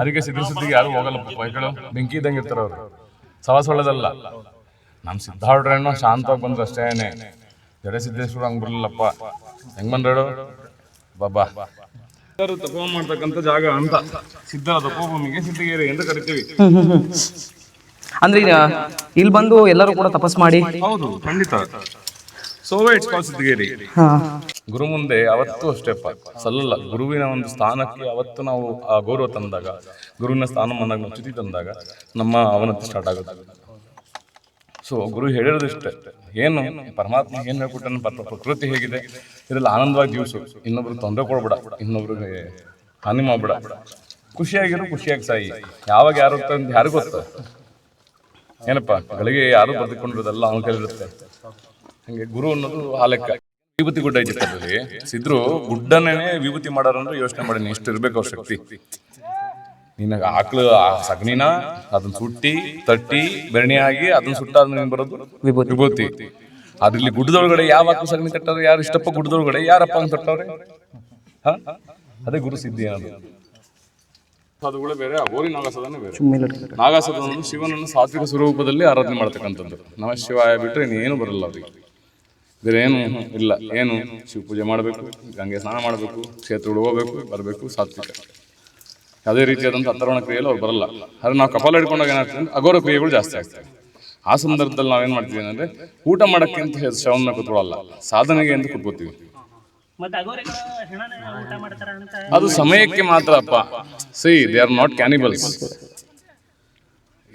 ಅದಕ್ಕೆ ಸಿದ್ಧ ಸುದ್ದಿಗೆ ಯಾರು ಹೋಗಲ್ಲ ಬೈಕ್ಗಳು ಬೆಂಕಿ ಇದ್ದಂಗೆ ಇರ್ತಾರ ಅವರು. ಸವಾಸ ಒಳ್ಳೇದಲ್ಲ. ನಮ್ಮ ಸಿದ್ಧಾರ್ಡ್ರೇನೋ ಶಾಂತವಾಗಿ ಬಂದ್ರೆ ಅಷ್ಟೇನೆ ಜಡೆ ಸಿದ್ದೇಶ್ವರ ಹಂಗ್ ಬರಲಿಲ್ಲಪ್ಪ. ಹೆಂಗ್ ಬಂದ್ರಡು ಬಾಬಾ ಸಿದ್ಧರು ತಪೋ ಮಾಡ್ತಕ್ಕಂಥ ಜಾಗ ಅಂತ. ಸಿದ್ಧರ ತಪೋಭೂಮಿಗೆ ಸಿದ್ಧಗೇರಿ ಅಂತ ಕರಿತೀವಿ. ಅಂದ್ರೆ ಈಗ ಇಲ್ಲಿ ಬಂದು ಎಲ್ಲರೂ ಕೂಡ ತಪಸ್ ಮಾಡಿ? ಹೌದು ಖಂಡಿತ. ಸೋವೆ ಇಟ್ಸ್ ಗುರು ಮುಂದೆ ಅವತ್ತು ಅಷ್ಟೇಪ್ಪ ಸಲ್ಲಲ್ಲ. ಗುರುವಿನ ಒಂದು ಸ್ಥಾನಕ್ಕೆ ಅವತ್ತು ನಾವು ಆ ಗೌರವ ತಂದಾಗ ಗುರುವಿನ ಸ್ಥಾನಮಾನ ಚ್ಯುತಿ ತಂದಾಗ ನಮ್ಮ ಅವನತಿ ಸ್ಟಾರ್ಟ್ ಆಗುತ್ತೆ. ಸೊ ಗುರು ಹೇಳಿರೋದಿಷ್ಟೇ. ಏನು? ಪರಮಾತ್ಮ ಏನು ಹೇಳ್ಕೊಟ್ಟನು? ಪರ ಪ್ರಕೃತಿ ಹೇಗಿದೆ? ಇದರಲ್ಲಿ ಆನಂದವಾಗಿ ಜೀವಿಸು. ಇನ್ನೊಬ್ರು ತೊಂದರೆ ಕೊಡ್ಬೇಡ. ಇನ್ನೊಬ್ರಿಗೆ ಹಾನಿ ಮಾಡ್ಬೇಡ. ಖುಷಿಯಾಗಿರು ಖುಷಿಯಾಗಿ ಸಾಯಿ. ಯಾವಾಗ ಯಾರು ಅಂತ ಯಾರಿಗೂ ಗೊತ್ತ. ಏನಪ್ಪ? ಗಳಿಗೆ ಯಾರು ಬದುಕೊಂಡಿರೋದಲ್ಲ ಅವನ ಕೈಲಿರುತ್ತೆ. ಹಂಗೆ ಗುರು ಅನ್ನೋದು ಆ ಲೆಕ್ಕ. ವಿಭೂತಿ ಗುಡ್ಡ ಐತಿ ಸಿದ್ರು ಗುಡ್ಡನೇ ವಿಭೂತಿ ಮಾಡಾರ ಅಂದ್ರೆ ಯೋಚನೆ ಮಾಡಿ ಇಷ್ಟು ಇರ್ಬೇಕು ಅವ್ರ ಶಕ್ತಿ. ನಿನಗೆ ಆಕಳು ಆ ಸಗಣಿನ ಅದನ್ನ ಸುಟ್ಟಿ ತಟ್ಟಿ ಬೆರಣಿ ಆಗಿ ಅದನ್ನ ಸುಟ್ಟಾದ್ಮೇಲೆ ಏನ್ ಬರೋದು ವಿಭೂತಿ. ವಿಭೂತಿ. ಅದ್ರಲ್ಲಿ ಗುಡ್ಡದೊಳಗಡೆ ಯಾವ ಆಕಳು ಸಗಣಿ ತಟ್ಟಾರ ಯಾರು ಇಷ್ಟಪ್ಪ ಗುಡ್ಡದೊಳಗಡೆ ಯಾರಪ್ಪ ಅಂತ ಕಟ್ಟವ್ರೆ ಹ? ಅದೇ ಗುರು ಸಿದ್ಧಿ ಅನ್ನೋದು. ಸಾಧುಗಳೇ ಬೇರೆ ಅಗೋರಿ ನಾಗಸದನೇ ಬೇರೆ. ಶಿವನನ್ನು ಸಾತ್ವಿಕ ಸ್ವರೂಪದಲ್ಲಿ ಆರಾಧನೆ ಮಾಡ್ತಕ್ಕಂಥದ್ದು. ನಮ ಶಿವಾಯ ಬಿಟ್ಟರೆ ಇನ್ನೇನು ಬರಲ್ಲ ಅವ್ರಿಗೆ. ಬೇರೆ ಏನು? ಇಲ್ಲ. ಏನು? ಶಿವ ಪೂಜೆ ಮಾಡಬೇಕು ಗಂಗೆ ಸ್ನಾನ ಮಾಡಬೇಕು ಕ್ಷೇತ್ರಗಳು ಹೋಗಬೇಕು ಬರಬೇಕು ಸಾತ್ವಿಕ. ಯಾವುದೇ ರೀತಿಯಾದಂಥ ಅಂತರ್ವಣ ಕ್ರಿಯೆಯಲ್ಲಿ ಅವ್ರು ಬರಲ್ಲ. ಆದರೆ ನಾವು ಕಪಾಲ ಹಿಡ್ಕೊಂಡಾಗ ಏನಾಗ್ತದೆ ಅಗೋರ ಅಘೋರ ಕ್ರಿಯೆಗಳು ಜಾಸ್ತಿ ಆಗ್ತವೆ. ಆ ಸಂದರ್ಭದಲ್ಲಿ ನಾವೇನು ಮಾಡ್ತೀವಿ ಅಂದರೆ ಊಟ ಮಾಡೋಕ್ಕೆ ಅಂತ ಶವನ್ನ ಕೂತ್ಕೊಳ್ಳಲ್ಲ. ಸಾಧನೆಗೆ ಅಂತ ಕೂತ್ಕೋತೀವಿ ಅದು ಸಮಯಕ್ಕೆ ಮಾತ್ರ ಅಪ್ಪ. See they are not cannibals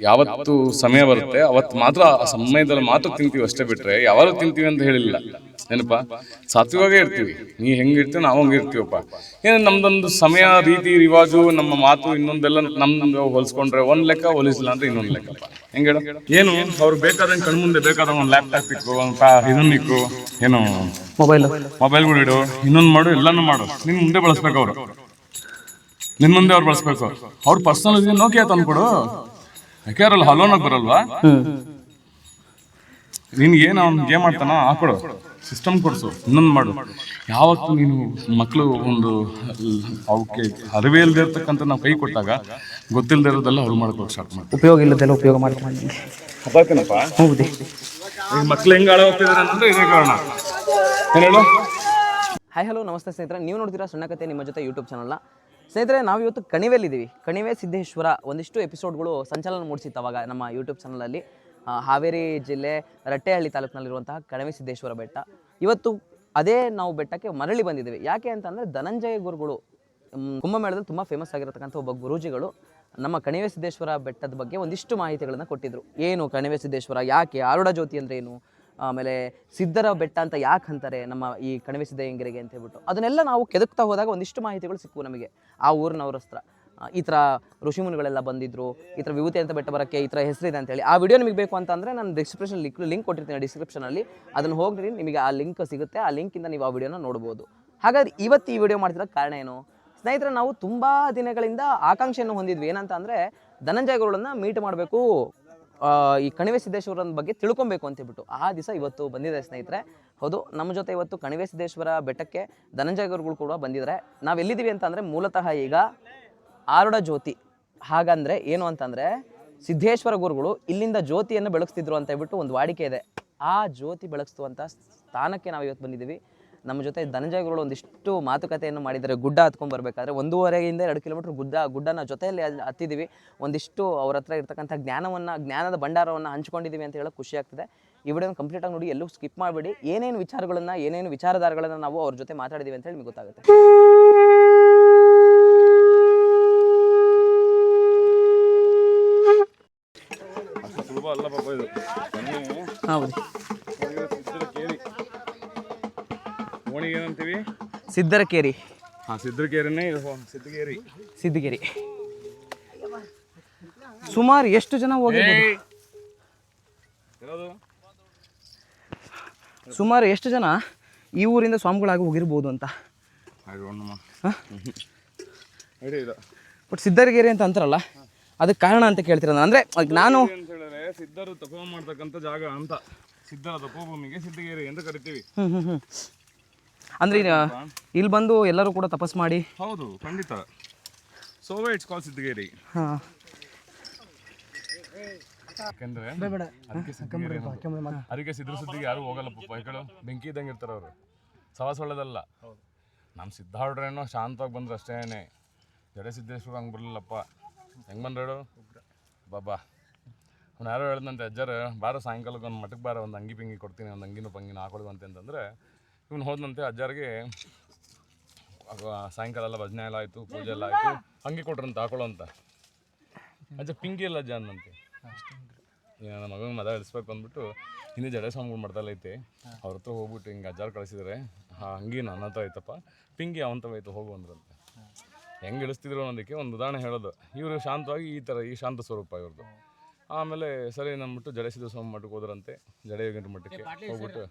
ಯಾವತ್ತು ಸಮಯ ಬರುತ್ತೆ ಅವತ್ತು ಮಾತ್ರ ಆ ಸಮಯದಲ್ಲಿ ಮಾತ್ರ ತಿಂತೀವಿ ಅಷ್ಟೇ ಬಿಟ್ರೆ ಯಾವಾಗ ತಿಂತೀವಿ ಅಂತ ಹೇಳಿಲ್ಲ. ಏನಪ್ಪ? ಸಾತ್ವಿಕವಾಗೇ ಇರ್ತೀವಿ. ನೀ ಹೆಂಗೆ ಇರ್ತೀವಿ ನಾವು ಹಂಗೆ ಇರ್ತೀವಪ್ಪ. ಏನು ನಮ್ದೊಂದು ಸಮಯ ರೀತಿ ರಿವಾಜು ನಮ್ಮ ಮಾತು ಇನ್ನೊಂದೆಲ್ಲ ನಮ್ದು ಹೋಲಿಸ್ಕೊಂಡ್ರೆ ಒಂದ್ ಲೆಕ್ಕ ಹೋಲಿಸಿಲ್ಲ ಅಂದ್ರೆ ಇನ್ನೊಂದ್ ಲೆಕ್ಕ. ಹೆಂಗೆ ಹೇಳು? ಏನು ಅವ್ರು ಬೇಕಾದ್ರೆ ಕಣ್ಮುಂದೆ ಬೇಕಾದ ಒಂದು ಲ್ಯಾಪ್ಟಾಪ್ ಇಕ್ಕು ಒಂದು ಪಾ ಇದನ್ನ ಇಕ್ಕು ಏನು? ಮೊಬೈಲ್ ಮೊಬೈಲ್ಗಳು ಇಡು. ಇನ್ನೊಂದು ಮಾಡು ಎಲ್ಲಾನು ಮಾಡು. ನಿನ್ ಮುಂದೆ ಬಳಸ್ಬೇಕು ಅವರು. ನಿನ್ ಮುಂದೆ ಅವ್ರು ಬಳಸ್ಬೇಕು. ಅವ್ರ ಪರ್ಸನಲ್ ನೋಕಿಯಾ ತಂದ್ಕೊಡು. ಯಾಕೆ ಅವ್ರಲ್ಲಿ ಹಲೋನಾಗ ಬರಲ್ವಾ ನಿನ್ಗೆ ಏನು ಅವ್ನು ಗೇಮ್ ಆಡ್ತಾನ ಹಾಕೊಡು. ಸಿಸ್ಟಮ್ ಕೊಡ್ಸು. ಇನ್ನೊಂದು ಮಾಡು. ಯಾವತ್ತು ನೀನು ಮಕ್ಕಳು ಒಂದು ಅವಕ್ಕೆ ಅರಿವೇ ಇಲ್ಲದೆ ಇರ್ತಕ್ಕಂಥ ನಾವು ಕೈ ಕೊಟ್ಟಾಗ ಗೊತ್ತಿಲ್ಲದೆ ಇರೋದೆಲ್ಲ ಅವ್ರು ಮಾಡ್ಕೊಳಕ್ ಸ್ಟಾರ್ಟ್ ಮಾಡಿ ಉಪಯೋಗ ಇಲ್ಲದೆಲ್ಲ ಉಪಯೋಗ ಮಾಡ್ಕೊಂಡು ಅದಾಕನಪ್ಪ ಹೌದು. ಈ ಮಕ್ಳು ಹೆಂಗ್ ಹಾಳ ಹೋಗ್ತಿದ್ದಾರೆ ಅಂದ್ರೆ ಇದೇ ಕಾರಣ. ಹೇಳು? ಹಾಯ್ ಹಲೋ ನಮಸ್ತೆ ಸ್ನೇಹಿತರೆ. ನೀವು ನೋಡ್ತೀರಾ ಸಣ್ಣ ಕತೆ ನಿಮ್ಮ ಜೊತೆ ಯೂಟ್ಯೂಬ್ ಚಾನಲ್ನ ಸ್ನೇಹಿತರೆ, ನಾವು ಇವತ್ತು ಕಣಿವೆಯಲ್ಲಿದ್ದೀವಿ. ಕಣಿವೆ ಸಿದ್ದೇಶ್ವರ ಒಂದಿಷ್ಟು ಎಪಿಸೋಡ್ಗಳು ಸಂಚಲನ ಮೂಡಿಸಿತ್ತು ಅವಾಗ ನಮ್ಮ ಯೂಟ್ಯೂಬ್ ಚಾನಲಲ್ಲಿ. ಹಾವೇರಿ ಜಿಲ್ಲೆ ರಟ್ಟೆಹಳ್ಳಿ ತಾಲೂಕಿನಲ್ಲಿರುವಂತಹ ಕಣಿವೆ ಸಿದ್ದೇಶ್ವರ ಬೆಟ್ಟ. ಇವತ್ತು ಅದೇ ನಾವು ಬೆಟ್ಟಕ್ಕೆ ಮರಳಿ ಬಂದಿದ್ದೀವಿ. ಯಾಕೆ ಅಂತಂದರೆ, ಧನಂಜಯ ಗುರುಗಳು ಕುಂಭಮೇಳದಲ್ಲಿ ತುಂಬ ಫೇಮಸ್ ಆಗಿರತಕ್ಕಂಥ ಒಬ್ಬ ಗುರೂಜಿಗಳು ನಮ್ಮ ಕಣಿವೆ ಸಿದ್ದೇಶ್ವರ ಬೆಟ್ಟದ ಬಗ್ಗೆ ಒಂದಿಷ್ಟು ಮಾಹಿತಿಗಳನ್ನು ಕೊಟ್ಟಿದ್ರು. ಏನು ಕಣಿವೆ ಸಿದ್ದೇಶ್ವರ? ಯಾಕೆ? ಆರುಡ ಜ್ಯೋತಿ ಅಂದರೆ ಏನು? ಆಮೇಲೆ ಸಿದ್ಧರ ಬೆಟ್ಟ ಅಂತ ಯಾಕೆ ಅಂತಾರೆ ನಮ್ಮ ಈ ಕಣಿವೆ ಸಿದ್ದಯ್ಯಂಗಿರಿಗೆ ಅಂತ ಹೇಳ್ಬಿಟ್ಟು. ಅದನ್ನೆಲ್ಲ ನಾವು ಕೆದಕ್ತಾ ಹೋದಾಗ ಒಂದಿಷ್ಟು ಮಾಹಿತಿಗಳು ಸಿಕ್ಕು ನಮಗೆ. ಆ ಊರಿನವ್ರ ಹತ್ರ. ಈ ಥರ ಋಷಿಮುನಿಗಳೆಲ್ಲ ಬಂದಿದ್ರು, ಈ ಥರ ವಿಭೂತಿ ಅಂತ ಬೆಟ್ಟ ಬರೋಕ್ಕೆ ಈ ಥರ ಹೆಸರಿದೆ ಅಂತೇಳಿ ಆ ವಿಡಿಯೋ ನಿಮಗೆ ಬೇಕು ಅಂತಂದರೆ ನಾನು ಡಿಸ್ಕ್ರಿಪ್ಷನ್ ಲಿಂಕ್ ಲಿಂಕ್ ಕೊಟ್ಟಿರ್ತೀನಿ ಡಿಸ್ಕ್ರಿಪ್ಷನಲ್ಲಿ ಅದನ್ನು ಹೋಗಿರಿ, ನಿಮಗೆ ಆ ಲಿಂಕ್ ಸಿಗುತ್ತೆ. ಆ ಲಿಂಕಿಂದ ನೀವು ಆ ವಿಡಿಯೋನ ನೋಡ್ಬೋದು. ಹಾಗಾದ್ರೆ ಇವತ್ತು ಈ ವಿಡಿಯೋ ಮಾಡ್ತಿರೋ ಕಾರಣ ಏನು? ಸ್ನೇಹಿತರೆ, ನಾವು ತುಂಬ ದಿನಗಳಿಂದ ಆಕಾಂಕ್ಷೆಯನ್ನು ಹೊಂದಿದ್ವಿ. ಏನಂತ ಅಂದರೆ ಧನಂಜಯ ಮೀಟ್ ಮಾಡಬೇಕು. ಈ ಕಣಿವೆ ಸಿದ್ದೇಶ್ವರನ ಬಗ್ಗೆ ತಿಳ್ಕೊಬೇಕು ಅಂತ ಹೇಳ್ಬಿಟ್ಟು ಆ ದಿವಸ ಇವತ್ತು ಬಂದಿದೆ ಸ್ನೇಹಿತರೆ. ಹೌದು, ನಮ್ಮ ಜೊತೆ ಇವತ್ತು ಕಣಿವೆ ಸಿದ್ದೇಶ್ವರ ಬೆಟ್ಟಕ್ಕೆ ಧನಂಜಯ ಗುರುಗಳು ಕೂಡ ಬಂದಿದ್ದಾರೆ. ನಾವೆಲ್ಲಿದ್ದೀವಿ ಅಂತಂದರೆ ಮೂಲತಃ ಈಗ ಆರುಡ ಜ್ಯೋತಿ. ಹಾಗಂದ್ರೆ ಏನು ಅಂತಂದರೆ ಸಿದ್ದೇಶ್ವರ ಗುರುಗಳು ಇಲ್ಲಿಂದ ಜ್ಯೋತಿಯನ್ನು ಬೆಳಗಿಸ್ತಿದ್ರು ಅಂತ ಹೇಳ್ಬಿಟ್ಟು ಒಂದು ವಾಡಿಕೆ ಇದೆ. ಆ ಜ್ಯೋತಿ ಬೆಳಗಿಸುವಂಥ ಸ್ಥಾನಕ್ಕೆ ನಾವು ಇವತ್ತು ಬಂದಿದ್ದೀವಿ. ನಮ್ಮ ಜೊತೆ ಧನಂಜಯ ಗುರುಗಳು ಒಂದಿಷ್ಟು ಮಾತುಕತೆಯನ್ನು ಮಾಡಿದರೆ ಗುಡ್ಡ ಹತ್ಕೊಂಡ್ ಬರಬೇಕಾದ್ರೆ ಒಂದೂವರೆಯಿಂದ ಎರಡು ಕಿಲೋಮೀಟರ್ ಗುಡ್ಡ ಗುಡ್ಡನ ಜೊತೆಯಲ್ಲಿ ಹತ್ತಿದ್ದೀವಿ ಒಂದಿಷ್ಟು ಅವ್ರ ಹತ್ರ ಇರ್ತಕ್ಕಂಥ ಜ್ಞಾನವನ್ನು ಜ್ಞಾನದ ಭಂಡಾರವನ್ನು ಹಂಚ್ಕೊಂಡಿದ್ದೀವಿ ಅಂತ ಹೇಳೋಕ್ಕೆ ಖುಷಿ ಆಗ್ತದೆ. ಈ ವಿಡಿಯೋನ ಕಂಪ್ಲೀಟಾಗಿ ನೋಡಿ ಎಲ್ಲೂ ಸ್ಕಿಪ್ ಮಾಡಬೇಡಿ. ಏನೇನು ವಿಚಾರಗಳನ್ನು ಏನೇನು ವಿಚಾರಧಾರಗಳನ್ನು ನಾವು ಅವ್ರ ಜೊತೆ ಮಾತಾಡಿದ್ದೀವಿ ಅಂತ ಹೇಳಿ ನಿಮಗೆ ಗೊತ್ತಾಗುತ್ತೆ. ಹೌದು. ಓಣಿಗೆ ಏನಂತೀವಿ ಸಿದ್ದರಕೇರಿ ಹಾಂ ಸಿದ್ದರಕೇರಿನೇ ಸಿದ್ದಗೇರಿ ಸುಮಾರು ಎಷ್ಟು ಜನ ಹೋಗಿರ್ಬೋದು? ಸುಮಾರು ಎಷ್ಟು ಜನ ಈ ಊರಿಂದ ಸ್ವಾಮಿಗಳಾಗಿ ಹೋಗಿರ್ಬೋದು ಅಂತ? ಬಟ್ ಸಿದ್ದರಗೇರಿ ಅಂತ ಅಂತಾರಲ್ಲ ಅದಕ್ಕೆ ಕಾರಣ ಅಂತ ಕೇಳ್ತೀರ ಅಂದರೆ ನಾನು ಸಿದ್ಧರು ತಪೋ ಮಾಡ್ತಕ್ಕಂಥ ಜಾಗ ಅಂತ. ಸಿದ್ಧರ ತಪೋಭೂಮಿಗೆ ಸಿದ್ಧಗೇರಿ ಅಂತ ಕರಿತೀವಿ. ಅಂದರೆ ಇಲ್ಲಿ ಬಂದು ಎಲ್ಲರೂ ಕೂಡ ತಪಸ್ ಮಾಡಿ. ಹೌದು ಖಂಡಿತ. So it's call Siddhageri. ಹಾಂ. ಯಾಕಂದ್ರೆ ಅದಕ್ಕೆ ಸಿದ್ಧಗೇರಿ ಅನ್ನೋದು. ಅದಕ್ಕೆ ಸಿದ್ರ ಸುದ್ದಿಗೆ ಯಾರು ಹೋಗಲ್ಲಪ್ಪ ಪಾಪ ಯಾಕಳು ಬೆಂಕಿ ಇದ್ದಂಗೆ ಇರ್ತಾರೆ ಅವರು. ಸವಾಸ ಒಳ್ಳೇದಲ್ಲ. ನಮ್ಮ ಸಿದ್ಧಾರ್ಡ್ರೇನೋ ಶಾಂತವಾಗಿ ಬಂದ್ರು ಅಷ್ಟೇನೆ. ಜಡೆ ಸಿದ್ದೇಶ್ವರ ಹಂಗೆ ಬರಲಿಲ್ಲಪ್ಪ. ಹೆಂಗೆ ಬಂದ್ರೇಳು ಬಾಬಾ. ಅವ್ನು ಯಾರೋ ಹೇಳ್ದಂತೆ ಅಜ್ಜರು ಬಾರ ಸಾಯಂಕಾಲಕ್ಕೆ ಒಂದು ಮಠಕ್ಕೆ ಬಾರ ಒಂದು ಅಂಗಿ ಪಿಂಗಿ ಕೊಡ್ತೀನಿ ಒಂದು ಅಂಗಿನೂ ಪಂಗಿನ ಹಾಕೊಳ್ವಂತೆ ಅಂತಂದರೆ ಇವ್ನು ಹೋದಂತೆ ಅಜ್ಜಾರಿಗೆ ಸಾಯಂಕಾಲ ಎಲ್ಲ ಭಜನೆ ಎಲ್ಲ ಆಯಿತು ಪೂಜೆ ಎಲ್ಲ ಆಯಿತು. ಹಂಗೆ ಕೊಟ್ರಂತ ಹಾಕೊಳ್ಳೋ ಅಂತ. ಅಜ್ಜ ಪಿಂಕಿ ಇಲ್ಲ ಅಜ್ಜ ಅಂದಂತೆ ನಮ್ಮ ನನ್ನ ಮಗನ ಮದ ಇಳಿಸ್ಬೇಕು ಅಂದ್ಬಿಟ್ಟು ಹಿಂದೆ ಜಡೆ ಸ್ವಾಮಿಗಳು ಮಾಡ್ದಲ್ಲ ಐತೆ. ಅವ್ರ ಹತ್ರ ಹೋಗ್ಬಿಟ್ಟು ಹಿಂಗೆ ಅಜ್ಜಾರು ಕಳಿಸಿದ್ರೆ. ಆ ಹಂಗೆ ನನ್ನ ಹತ್ರ ಐತಪ್ಪ ಪಿಂಗಿ ಅವನ ಆಯ್ತು ಹೋಗು ಅಂದ್ರಂತೆ. ಹೆಂಗೆ ಇಳಿಸ್ತಿದ್ರು ಅನ್ನೋದಕ್ಕೆ ಒಂದು ಉದಾಹರಣೆ ಹೇಳೋದು. ಇವರು ಶಾಂತವಾಗಿ ಈ ಥರ ಈ ಶಾಂತ ಸ್ವರೂಪ ಇವ್ರದ್ದು ಆಮೇಲೆ ಸರಿ ಅಂದ್ಬಿಟ್ಟು ಜಡೆ ಸಿದ್ಧ ಸ್ವಾಮಿ ಮಠಕ್ಕೆ ಹೋದ್ರಂತೆ. ಜಡೆ ಯೋಗೇಂದ್ರ ಮಠಕ್ಕೆ ಹೋಗ್ಬಿಟ್ಟು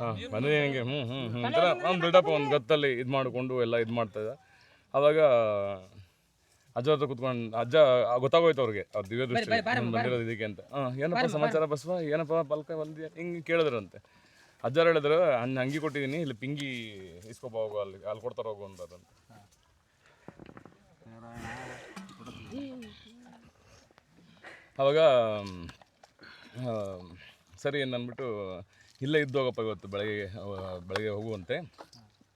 ಹಾಂ ಬಂದ್ರೆ ಹೆಂಗೆ. ಹ್ಞೂ ಹ್ಞೂ ಹ್ಞೂ ಒಂಥರ ಒಂದು ಬಿಲ್ಡಪ್ ಒಂದು ಗತ್ತಲ್ಲಿ ಇದು ಮಾಡಿಕೊಂಡು ಎಲ್ಲ ಇದು ಮಾಡ್ತಾ ಇದ್ದ ಅವಾಗ ಅಜ್ಜ ಹತ್ರ ಕುತ್ಕೊಂಡು ಅಜ್ಜ ಗೊತ್ತಾಗೋಯ್ತು ಅವ್ರಿಗೆ. ಅವ್ರ ದಿವ್ಯ ದೃಷ್ಟಿ ಬಂದಿರೋದು ಇದಕ್ಕೆ ಅಂತ. ಹಾಂ ಏನಪ್ಪ ಸಮಾಚಾರ ಬಸವ? ಏನಪ್ಪ ಪಲ್ಕ ಬಂದಿ ಹಿಂಗೆ ಕೇಳಿದ್ರಂತೆ. ಅಜ್ಜಾರು ಹೇಳಿದ್ರು ಹಂಗೆ ಅಂಗಿ ಕೊಟ್ಟಿದ್ದೀನಿ ಇಲ್ಲಿ ಪಿಂಗಿ ಇಸ್ಕೊಬ ಹೋಗು ಅಲ್ಲಿ ಅಲ್ಲಿ ಕೊಡ್ತಾರೆ ಹೋಗು ಅಂತ ಅವಾಗ ಸರಿ ಅಂದ್ಬಿಟ್ಟು ಇಲ್ಲೇ ಇದ್ದು ಹೋಗಪ್ಪ ಇವತ್ತು ಬೆಳಗ್ಗೆ ಬೆಳಗ್ಗೆ ಹೋಗುವಂತೆ.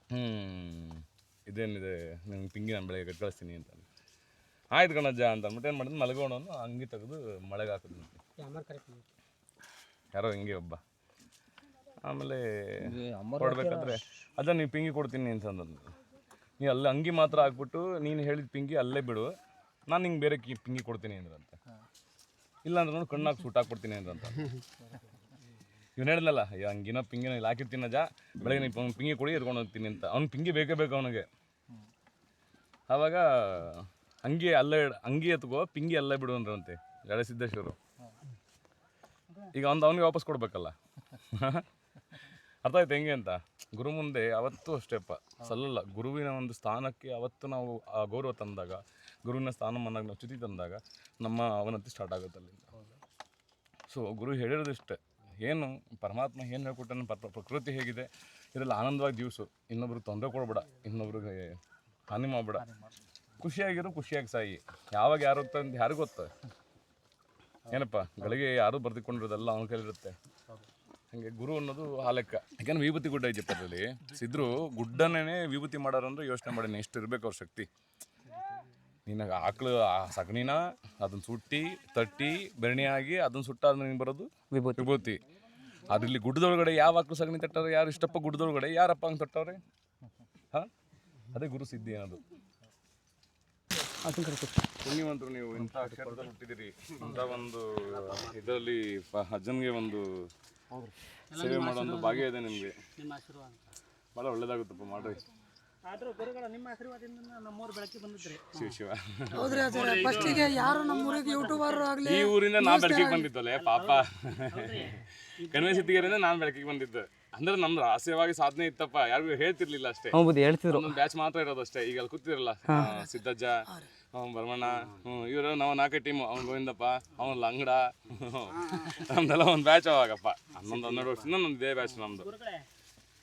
ಹ್ಞೂ ಇದೇನಿದೆ ನಿಮ್ಗೆ ಪಿಂಗಿ ನಾನು ಬೆಳಗ್ಗೆ ಕಟ್ ಕಳಿಸ್ತೀನಿ ಅಂತ ಆಯ್ತು ಕಣಜ್ಜ ಅಂತ ಅಂದ್ಬಿಟ್ಟು ಏನು ಮಾಡಿದ್ರು ಮಲಗೋಣನು ಅಂಗಿ ತೆಗೆದು ಮಳೆಗೆ ಹಾಕಿದ್ನು ಯಾರೋ ಹಿಂಗೆ ಒಬ್ಬ. ಆಮೇಲೆ ಕೊಡ್ಬೇಕಾದ್ರೆ ಅದೇ ನೀವು ಪಿಂಗಿ ಕೊಡ್ತೀನಿ ಅಂತಂದ್ರು ನೀ ಅಲ್ಲಿ ಅಂಗಿ ಮಾತ್ರ ಹಾಕ್ಬಿಟ್ಟು ನೀನು ಹೇಳಿದ ಪಿಂಗಿ ಅಲ್ಲೇ ಬಿಡು. ನಾನು ಹಿಂಗೆ ಬೇರೆ ಕಿ ಪಿಂಗಿ ಕೊಡ್ತೀನಿ ಅಂದ್ರಂತೆ. ಇಲ್ಲ ಅಂದ್ರೆ ನೋಡಿ ಕಣ್ಣಾಗಿ ಸೂಟ್ ಹಾಕ್ಬಿಡ್ತೀನಿ ಅಂದ್ರಂತ. ಇವ್ನು ಹೇಳಿದ್ನಲ್ಲ, ಅಯ್ಯೋ ಹಂಗಿನ ಪಿಂಗಿನ ಇಲ್ಲಿ ಹಾಕಿರ್ತೀನಿ ಅಜ್ಜ ಬೆಳಗ್ಗೆ ನೀವು ಅವ್ನು ಪಿಂಗಿ ಕೊಡಿ ಇರ್ಕೊಂಡು ಹೋಗ್ತೀನಿ ಅಂತ. ಅವ್ನು ಪಿಂಗಿ ಬೇಕೇ ಬೇಕು ಅವನಿಗೆ. ಆವಾಗ ಅಂಗಿ ಅಲ್ಲೇ ಹಂಗೆ ಎತ್ಕೋ, ಪಿಂಗಿ ಅಲ್ಲೇ ಬಿಡು ಅಂದ್ರಂತೆ, ಎಳೆ ಸಿದ್ದೇಶ್ವರು. ಈಗ ಅವ್ನು, ಅವನಿಗೆ ವಾಪಸ್ ಕೊಡ್ಬೇಕಲ್ಲ. ಅರ್ಥ ಆಯ್ತು ಹೆಂಗೆ ಅಂತ? ಗುರು ಮುಂದೆ ಅವತ್ತು ಅಷ್ಟೇಪ್ಪ ಸಲ್ಲಲ್ಲ. ಗುರುವಿನ ಒಂದು ಸ್ಥಾನಕ್ಕೆ ಅವತ್ತು ನಾವು, ಆ ಗೌರವ ತಂದಾಗ, ಗುರುವಿನ ಸ್ಥಾನಮಾನ ನಾವು ಚ್ಯುತಿ ತಂದಾಗ, ನಮ್ಮ ಅವನತಿ ಸ್ಟಾರ್ಟ್ ಆಗುತ್ತೆ ಅಲ್ಲಿಂದ. ಸೊ ಗುರು ಹೇಳಿರೋದಿಷ್ಟೇ ಏನು ಪರಮಾತ್ಮ ಏನು ಹೇಳ್ಕೊಟ್ಟಾನೆ, ಪ್ರ- ಪ್ರಕೃತಿ ಹೇಗಿದೆ ಇದರಲ್ಲಿ ಆನಂದವಾಗಿ ಜೀವಿಸು ಇನ್ನೊಬ್ರಿಗೆ ತೊಂದರೆ ಕೊಡಬೇಡ, ಇನ್ನೊಬ್ರಿಗೆ ಹಾನಿ ಮಾಡಬೇಡ. ಖುಷಿಯಾಗಿರು ಖುಷಿಯಾಗಿ ಸಾಯಿ. ಯಾವಾಗ ಯಾರು ಅಂತ ಯಾರಿಗೂ ಗೊತ್ತ? ಏನಪ್ಪ, ಗಳಿಗೆ ಯಾರು ಬರ್ದಿಕೊಂಡಿರೋದೆಲ್ಲ ಅವನ ಕೈಲಿರುತ್ತೆ ಹಂಗೆ ಗುರು ಅನ್ನೋದು ಆ ಲೆಕ್ಕ. ಯಾಕಂದ್ರೆ ವಿಭೂತಿ ಗುಡ್ಡ ಐತಿ ಅದರಲ್ಲಿ ಸಿದ್ರು ಗುಡ್ಡನೇ ವಿಭೂತಿ ಮಾಡೋರು ಅಂದ್ರೆ ಯೋಚನೆ ಮಾಡೀನಿ ಎಷ್ಟು ಇರ್ಬೇಕು ಅವ್ರ ಶಕ್ತಿ. ನಿನಗೆ ಆಕಳು ಆ ಸಗಣಿನ ಅದನ್ನ ಸುಟ್ಟಿ ತಟ್ಟಿ ಬೆರಣಿ ಆಗಿ ಅದನ್ನ ಸುಟ್ಟಾದ್ಮೇಲೆ ನೀನು ಬರೋದು? ವಿಭೂತಿ. ವಿಭೂತಿ. ಅದ್ರಲ್ಲಿ ಗುಡ್ಡದೊಳಗಡೆ ಯಾವ ಆಕಳು ಸಗಣಿ ತಟ್ಟಾರೆ ಯಾರು ಇಷ್ಟಪ್ಪ ಗುಡ್ಡದೊಳಗಡೆ ಯಾರಪ್ಪ ಹಂಗೆ ತಟ್ಟವ್ರೆ? ಹಾಂ? ಅದೇ ಗುರು ಸಿದ್ಧಿ ಅನ್ನೋದು. ಪುಣ್ಯವಂತರು ನೀವು ಇಂಥ ಅಕ್ಷರದಲ್ಲಿ ಹುಟ್ಟಿದಿರಿ ಇಂಥ ಒಂದು ಇದರಲ್ಲಿ ಅಜ್ಜನ್ಗೆ ಒಂದು ಸೇವೆ ಮಾಡೋ ಒಂದು ಭಾಗ್ಯ ಇದೆ ನಿಮಗೆ. ನಿಮ್ಮ ಆಶೀರ್ವಾದ. ಭಾಳ ಒಳ್ಳೇದಾಗುತ್ತಪ್ಪ ಮಾಡ್ರಿ. ಆದ್ರೂ ಗುರುಗಳ ನಿಮ್ಮ ಆಶೀರ್ವಾದದಿಂದ ನಮ್ಮೂರು ಬೆಳಕಿಗೆ ಬಂದಿದ್ರಿ. ಶಿವ ಶಿವ. ಹೌದ್ರಿ ಅಜ್ಜಾರ ಫಸ್ಟಿಗೆ ಯಾರು ನಮ್ಮ ಊರಿಗೆ ಯೂಟ್ಯೂಬರ್ ಆಗಲಿ ಈ ಊರಿಂದ ನಾ ಬೆಳಕಿಗೆ ಬಂದಿದ್ದಲ್ಲೇ ಪಾಪ. ನಾನ್ ಬೆಳಕಿಗೆ ಬಂದಿದ್ದೆ. ಅಂದ್ರೆ ನಮ್ದು ರಹಸ್ಯವಾಗಿ ಸಾಧನೆ ಇತ್ತಪ್ಪ ಯಾರಿಗೂ ಹೇಳ್ತಿರ್ಲಿಲ್ಲ ಅಷ್ಟೇ. ಹ್ಞೂ ಬುದ್ಧಿ ಹೇಳ್ತಿದ್ರು. ಒಂದೊಂದು ಬ್ಯಾಚ್ ಮಾತ್ರ ಇರೋದು ಅಷ್ಟೇ ಈಗ ಅಲ್ಲಿ ಕೂತಿರಲ್ಲ. ಸಿದ್ದಜ್ಜ ಅವ್ನು ಬರ್ಮಣ್ಣ ಹ್ಞೂ ಇವರು ನಾವು ನಾಲ್ಕೇ ಟೀಮ್ ಅವ್ನು ಗೋವಿಂದಪ್ಪ ಅವ್ನು ಲಂಗಡ ನಮ್ದೆಲ್ಲ ಒಂದು ಬ್ಯಾಚ್ ಅವಾಗಪ್ಪ ಹನ್ನೊಂದು ಹನ್ನೆರಡು ವರ್ಷದಿಂದ ನಮ್ದು ಇದೇ ಬ್ಯಾಚ್ ನಮ್ದು. ಗುರುಗಳೇ